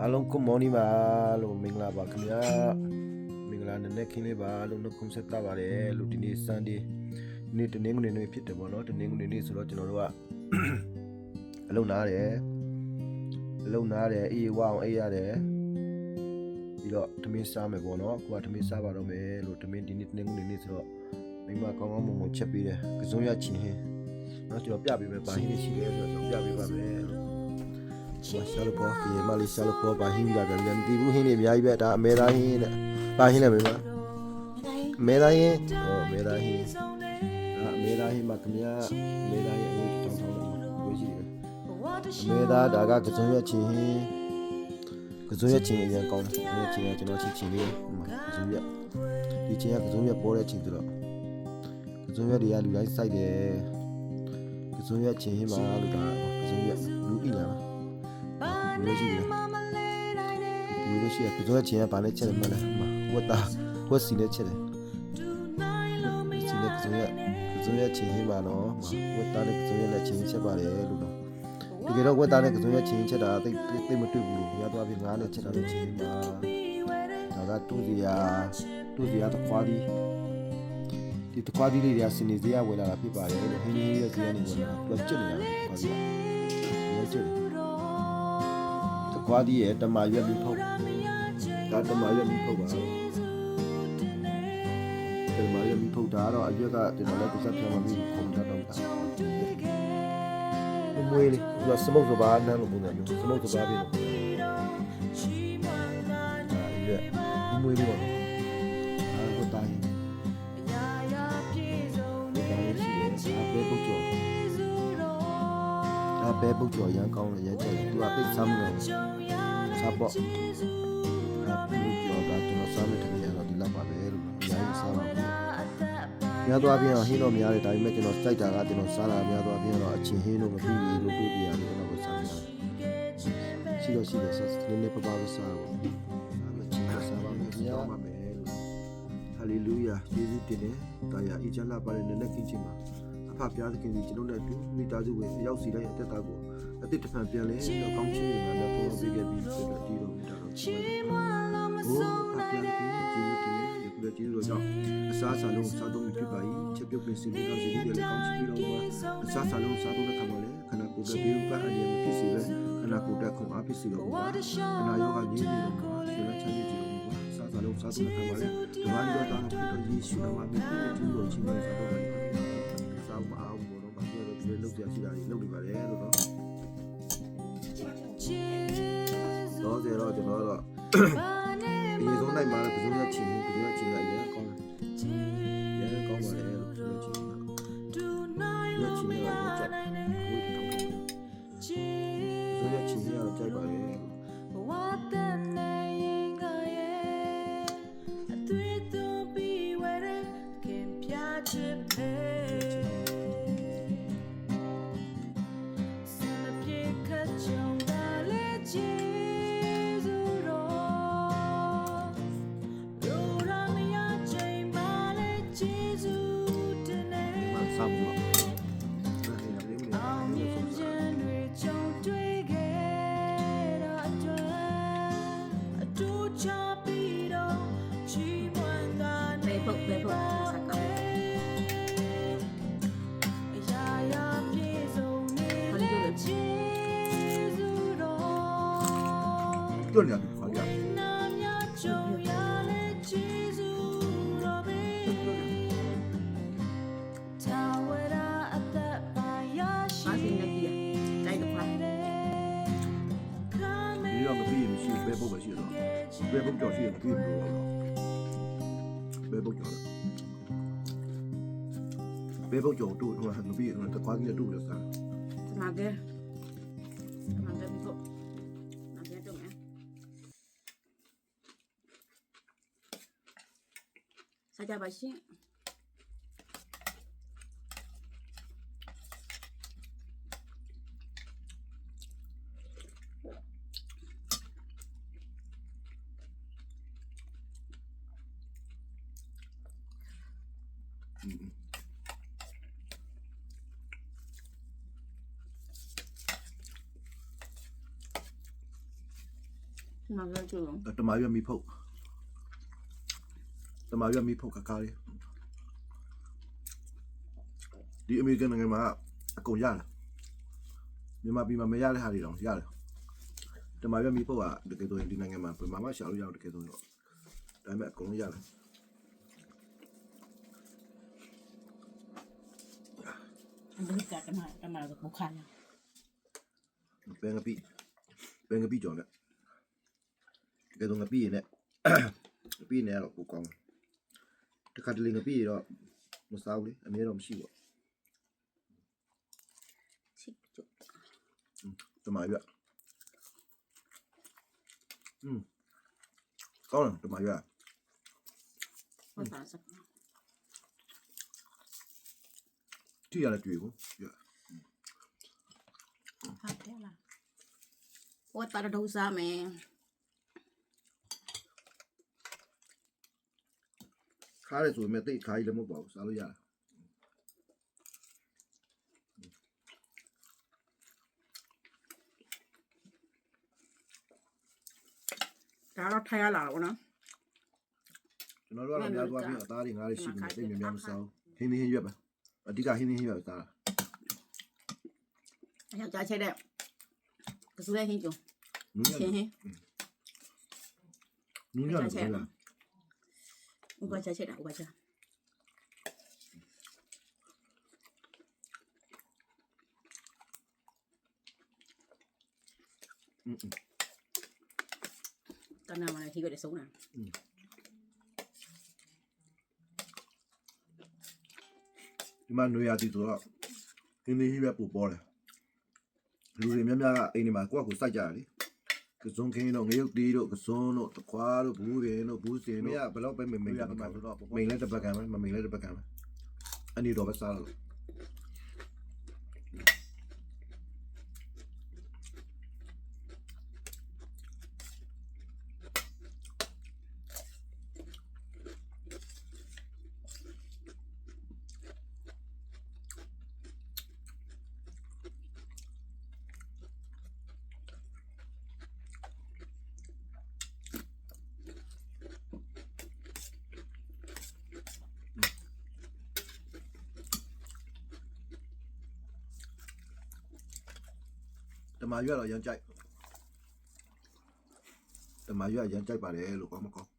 အားလုံး good morning ပါလို့မင်္ဂလာပါခင်ဗျာမင်္ဂလာနံနက်ခင်းလေးပါလို့နှုတ်ခွန်းဆက်တာပါတယ်လို့ဒီနေ့ Sunday ဒီနေ့တနင်္ဂနွေနေ့ဖြစ်တယ်ပေါ့နော်တနင်္ဂနွေနေ့ဆိုတော့ကျွန်တော်တို့ကအလုံနာတယ်အလုံနာတယ်အေးဝအောင်အေးရတယ်ပြီးတော့သမင်းစားမယ်ပေါ့နော်ကိုကသမင်းစားပါတော့မယ်လို့သမင်းဒီနေ့တနင်္ဂနွေနေ့ဆိုတော့မိမကောင်းကောင်းမွန်မွန်ချက်ပေးတယ်ကစုံရချင်းဟင်းနော်ကျွန်တော်ပြပေးမယ်ဘာဟင်းရှိလဲဆိုတော့ကျွန်တော်ပြပေးပါမယ်လို့မ ရှာလို့ပေါ့ဒီမလေးရှာလို့ပေါ့ဘာဟင်းကြတယ်လည်းမသိဘူးဟင်းနေအများကြီးပဲဒါအမဲသားဟင်းနဲ့ဘာဟင်းလဲမေမအမဲသားဟင်းဟောအမဲသားဟင်းဒါအမဲသားဟင်းမှာခင်ဗျာအမဲသားဟင်းအဝေးတောင်းတောင်းလို့ဝေးရှိတယ်အမဲသားဒါကကစုံရချင်းဟင်းကစုံရချင်းအရင်ကောင်းတယ်ကစုံရချင်းကကျွန်တော်ချင်းချင်းလေးဟိုမှာကစုံရဒီချင်းကကစုံရပေါ်တဲ့ချင်းဆိုတော့ကစုံရတွေကလူတိုင်းစိုက်တယ်ကစုံရချင်းဟင်းမှာလို့ဒါကစုံရလူဣလာ မှာလို့ရှိတယ်ဘူးလို့ရှိရကကြောချင်ကဘာနဲ့ချက်တယ်မလဲမဝတ်တာဝတ်စီနဲ့ချက်တယ်စီနဲ့ကကြောရကကြောရချင်ဟင်းပါနော်ဝတ်တာနဲ့ကကြောရနဲ့ချင်ချက်ပါတယ်လို့တော့တကယ်တော့ဝတ်တာနဲ့ကကြောရချင်ချက်တာတိတ်တိတ်မတွေ့ဘူးလို့ရသွားပြီငါးနဲ့ချက်တာနဲ့ချင်ပါဒါကတူစီယာတူစီယာတခွားဒီဒီတခွားဒီလေးတွေကစနေစရာဝယ်လာတာဖြစ်ပါတယ်လို့ဟင်းဟင်းရဲ့စရာနေဝယ်လာတော့ကျွတ်နေတာခွားဒီရဲကျွတ်တယ် တကွားဒီရဲ့တမာရွက်ပြီးဖုတ်ဒါတမာရွက်ပြီးဖုတ်ပါတမာရွက်ပြီးဖုတ်တာတော့အရွက်ကကျွန်တော်လည်းတစ်ဆက်ပြန်မပြီးခုံထားတော့တာမွေးလေးသူကစမုတ်စပါးနန်းလို့ပုံစံမျိုးစမုတ်စပါးပြီးလို့ဒါရွက်မွေးလေးပါတော့အဲကိုတိုင်းဒါပဲပုတ်ကျော်ဒါပဲပုတ်ကျော်ရမ်းကောင်းတယ်ရမ်းကြိုက်တယ်သူကပိတ်ဆမ်းတယ် စားပေါ့အဲပုတ်ကျော်ဒါကျွန်တော်စားမယ်တကယ်တော့ဒီလောက်ပါပဲလို့အများကြီးစားပါဘူးများသွားပြင်တော့ဟင်းတော့များတယ်ဒါပေမဲ့ကျွန်တော်စိုက်တာကကျွန်တော်စားတာများသွားပြင်တော့အချင်းဟင်းလို့မပြီးဘူးလို့တွေးပြရတယ်တော့စားနေတာရှိတော့ရှိတယ်ဆက်နည်းနည်းပပပဲစားတော့ဒါမှချင်းစားပါမယ်များပါမယ်လို့ဟာလေလုယာယေရှုတင်တယ်တာယာအချမ်းလာပါတဲ့နည်းနည်းခင်းချင်းပါအဖပြားသခင်ကြီးကျွန်တော်တို့အတူမိသားစုဝင်ရောက်စီလိုက်အသက်တာကို အသစ်တစ်ဖန်ပြန်လဲတော့ကောင်းချီးနေမှာတော့ပုံပေးခဲ့ပြီးဆိုတော့ကြည့်တော့မိသားစုချီးပါဘိုးဖပြားသခင်ကြီးယေရှုတင်တယ်ဒီကုလေကျေးဇူးတော်ကြောင့်အစားအစာလုံးစားသုံးဖြစ်ပါ၏ချက်ပြုတ်ပင်စင်ပြီးတော့စီးပြီးလည်းကောင်းချီးပြီးတော့အစားအစာလုံးစားသုံးတဲ့ခါမှာလည်းခန္ဓာကိုယ်ကဘေးဥပအနေနဲ့ဖြစ်စီပဲခန္ဓာကိုယ်တက်ခုံအားဖြစ်စီတော့ဘူးခန္ဓာယောဂငြိမ်းနေတော့မှာဆွေးနွေးချမ်းမြေ့ကြည့်တော့ဘူးအစားအစာလုံးစားသုံးတဲ့ခါမှာလည်းဒီမှာတော့တာဖြစ်တော့ယေရှုနာမမြတ်ကျေးဇူးတော်ချီးမွမ်းစားတော့ ဆိုရချ တွန့်နေတယ်ခွာပြအားစင်းနေပြီတိုက်တော့ခွာဒီတော့မပြီးရင်မရှိဘဲပုတ်ပဲရှိတော့ဘဲပုတ်ကြော်ရှိရင်ပြီးမလို့တော့ဘဲပုတ်ကြော်ဘဲပု စားကြပါရှင်ဟဒီမှာလည်းကျိုးတမာရွက်မီဖု တ်တမာရွက်မီဖုတ်ကကားလေးဒီအမေရိကန်နိုင်ငံမှာအကုန်ရတယ်မြန်မာပြည်မှာမရတဲ့ဟာတွေတော့ရတယ်တမာရွက်မီဖုတ်ကတကယ်ဆိုရင်ဒီနိုင်ငံမှာဘယ်မှာမှရှာလို့ရအောင်တကယ်ဆိုရင်တော့ဒါပေမဲ့အကုန်လုံးရတယ်အမေရိကတမတမတော့ဘခါလာဘယ်ငပိဘယ်ငပိကြော်လဲတကယ်တော့ငပိရနဲ့ငပိနဲ့တော့ကိုကောင်း တခါတလေငပိရတော့မစားဘူးလေအများတော့မရှိဘူးချစ်ကျိုးတမာရွက်อืมကောင်းတယ်တမာရွက်ဟုတ်တာစက်ထိရလည်းတွေ့ဘူးရွက်ဟာတယ်လားဝတ်တာတော့စားမယ် ခါရဲဆိုပေမဲ့တိတ်ခါကြီးလည်းမဟုတ်ပါဘူးစားလို့ရတယ်ဒါတော့ထိုင်ရလာတော့နော်ကျွန်တော်တို့ကတော့များသွားပြီးအသားတွေငါးတွေရှိနေတိတ်များများမစားဘူးဟင်းသီးဟင်းရွက်ပဲအဓိကဟင်းသီးဟင်းရွက်ပဲစားတာအယောက်ကြားချက်တဲ့ကစူလေးဟင်းကျုံနူးရချင်းဟင်းနူးရလ ည်းစားရဥပချာချက်တာဥပချာอืมတနာမလည်းခိပဲဆုံးတာဒီမှာနွေရာသီဆိုတော့ဟင်းသီးဟင်းရွက်ပို့ပေါ်တယ်လူတွေများများကအိမ်ဒီမှာကိုယ့်အကူစိုက်ကြတယ်လေ ကစုံခင်းတို့ငရုတ်တီးတို့ကစုံတို့တခွားတို့ဘူးရင်တို့ဘူးစင်တို့ဘယ်တော့ပဲမိန်မိန်တပတ်ကံဆိုတော့မိန်လည်းတပတ်ကံပဲမမိန်လည်းတပတ်ကံပဲအနီတော့ပဲစားလို့ မာရွက်တော့ရမ်းကြိုက်တမာရွက်ရမ်းကြိုက်ပါတယ်လို့ကောင်းမကောင်း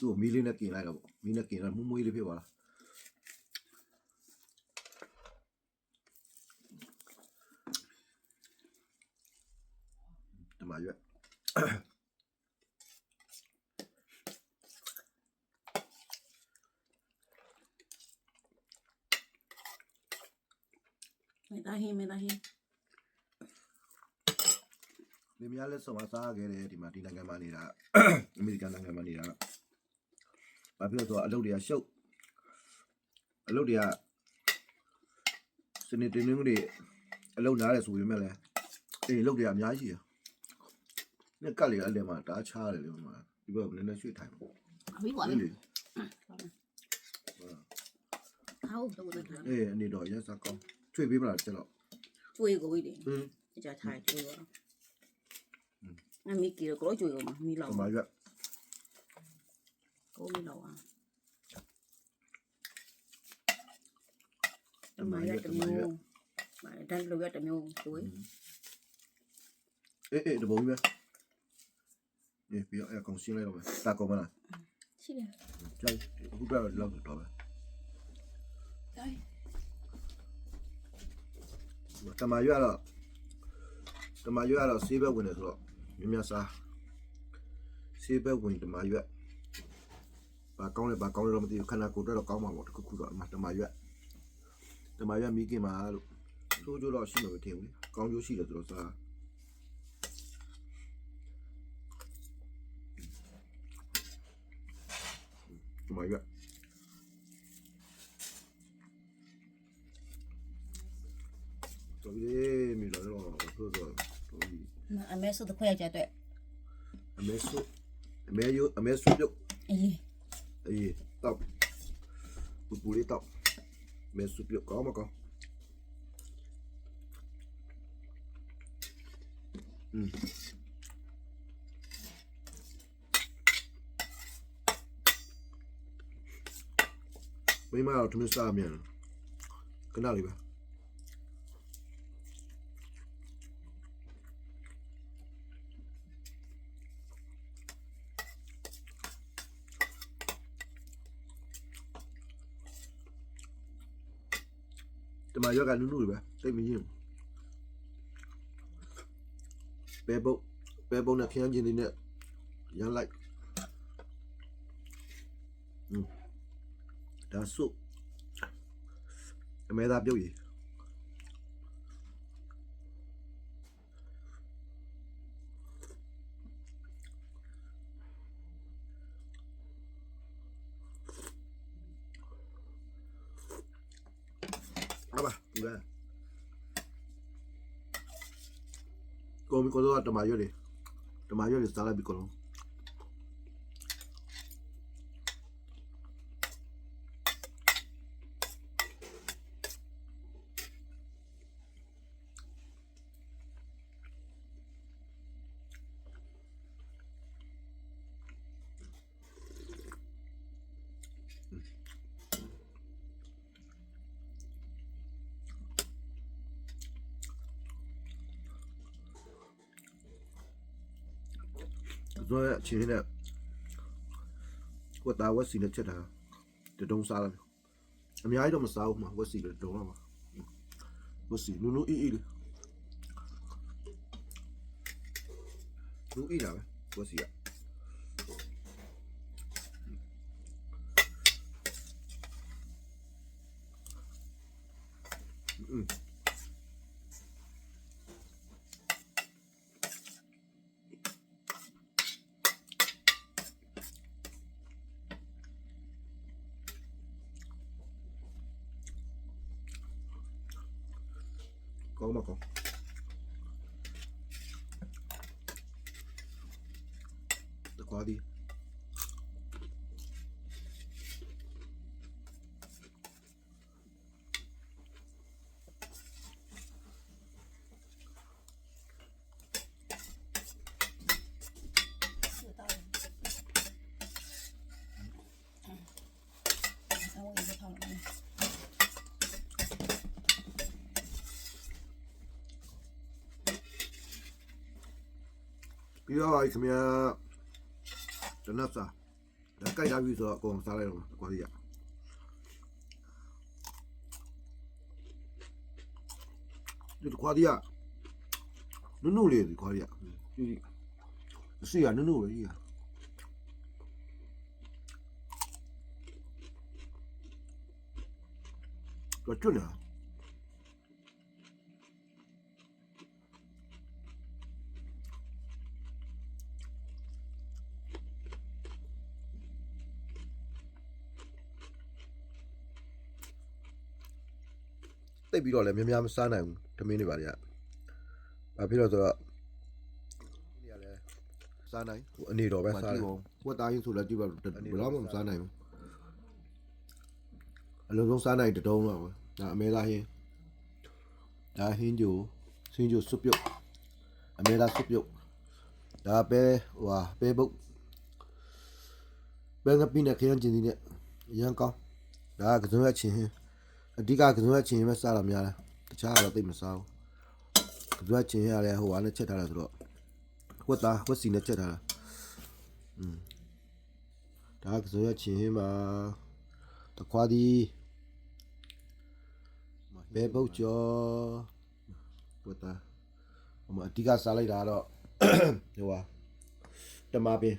သူ့မီးလေးနဲ့กินလိုက်တော့မီးနဲ့กินတော့မှုမွေးလေးဖြစ်သွားတာတ မေတာဟင်းမေတာဟင်းနေများလက်ဆောင်မစားခဲ့တယ်ဒီမှာဒီနိုင်ငံမှာနေတာအမေရိကန်နိုင်ငံမှာနေတာဘာဖြစ်လို့ဆိုတော့အလုပ်တွေကရှုပ်အလုပ်တွေကစနေတင်းတင်းတွေအလုပ်နားတယ်ဆိုပေမဲ့လည်းအေးအလုပ်တွေကအများကြီးရနဲ့ကတ်လေအလဲမှာတားချားတယ်လေမှာဒီဘက်လည်းနည်းရွှေ့ထိုင်ပါအဘိကွာအေးလေလေဟောတော့တော့အေးအနေတော့ရက်စားကောင်း ချွေပေးပါလားကျတော့ကျွေးကိုဝိတယ်ဟင်းကြကြထိုင်ကျွေးတော့အမီကီကိုကျွေးကိုမီလောက်တမာရွက်ကိုမီလောက်อ่ะတမရတမျိုးမာဒန်လိုရတမျိုးကျွေးအေးအေးတဘုံပဲအေးပြီးတော့အကောင်ရှင်းလိုက်တော့မယ်တာကောမလားရှိတယ်ကြိုက်အခုတော့လောက်တော့ပဲ တိုင်း တမာရွက်တော့တမာရွက်တော့ဆေးဘက်ဝင်တယ်ဆိုတော့မြင်မြစားဆေးဘက်ဝင်တမာရွက်ဘာကောင်းလဲဘာကောင်းလဲတော့မသိဘူးခန္ဓာကိုယ်အတွက်တော့ကောင်းမှာပေါ့တစ်ခုခုတော့အမှတမာရွက်တမာရွက်မိခင်မှာလို့ဆိုးကြတော့ရှိမှာမထင်ဘူးလေကောင်းကျိုးရှိတယ်ဆိုတော့စားတမာရွက်တော်ပြီမြေလာတော့ဆိုတော့တော်ပြီ အ မေဆိုတခွဲကြတဲ့အမေဆုအမေယအမေဆုပြုတ်အေးအေးတောက်ပူပူလေးတောက်အမေဆုပြုတ်ကောင်းမကောင်းอืมမိမတော့ထမင်းစားမြန်ခဏလေးပဲ ရောက်ကနုနုတွေပဲတိတ်မရင်ပဲပုတ်ပဲပုတ်နဲ့ခရမ်းကျင်တွေနဲ့ရမ်းလိုက်อืมဒါစုပ်အမဲသားပြုတ်ရည်ဟာပါဘူးလား ကိုမီကိုတော့တမရွတ်လေတမရွတ်လေစားလိုက်ပြီ ကိုလုံးဆိုတော့အချင်းနဲ့ကိုတာဝက်စီနဲ့ချက်တာတတုံးစားလိုက်အများကြီးတော့မစားဘူးမှာဝက်စီလည်းတုံးတော့မှာဝက်စီ နူ ပြီးတော့ခင်ဗျာတနတ်စာဒါကြိုက်လာပြီဆိုတော့အကုန်စားလိုက်တော့တကွာဒီကဒီတကွာဒီကနုနုလေးဒီကွာဒီကဒီအစီကနုနုပဲကြီးကတော့ကျွတ်နေ တာတိတ်ပြီးတော့လည်းများများမစားနိုင်ဘူးထမင်းတွေပါတွေကဘာဖြစ်လို့ဆိုတော့ဒီကလည်းစားနိုင်ဟိုအနေတော်ပဲစားတယ်ဟိုတားရင်ဆိုလည်းကြည့်ပါဘယ်တော့မှမစားနိုင်ဘူးအလုံးစုံစားနိုင်တတုံးတော့ပဲဒါအမဲသားဟင်းဒါဟင်းဂျိုဟင်းဂျိုစွပ်ပြုတ်အမဲသားစွပ်ပြုတ်ဒါပဲဟိုဟာပဲပုတ်ပဲငပိနဲ့ခရမ်းကျင်စီနဲ့အရန်ကောင်းဒါကကစုံရချင်းဟင်း အဓိကကစွမ်းချင်းပဲစားတာများတယ်တခြားတော့သိပ်မစားဘူးကစွမ်းချင်းရတယ်ဟိုဟာနဲ့ချက်ထားတာဆိုတော့ဝတ်သားဝတ်စီနဲ့ချက်ထားတာอืมဒါကစွမ်းချင်းမှာတခွားဒီဘဲပုတ်ကျော်ဝတ်သားဟိုမှာအဓိကစားလိုက်တာတော့ဟိုဟာတမပင်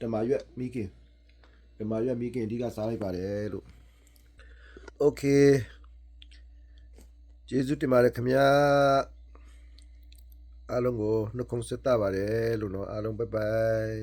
တမရွက်မိခင်တမရွက်မိခင်အဓိကစားလိုက်ပါတယ်လို့ โอเคကျေးဇူးတင်ပါတယ်ခင်ဗျာအားလုံးကိုနှုတ်ခွန်းဆက်တာပါတယ်လို့နော်အားလုံးဘိုင်ဘိုင်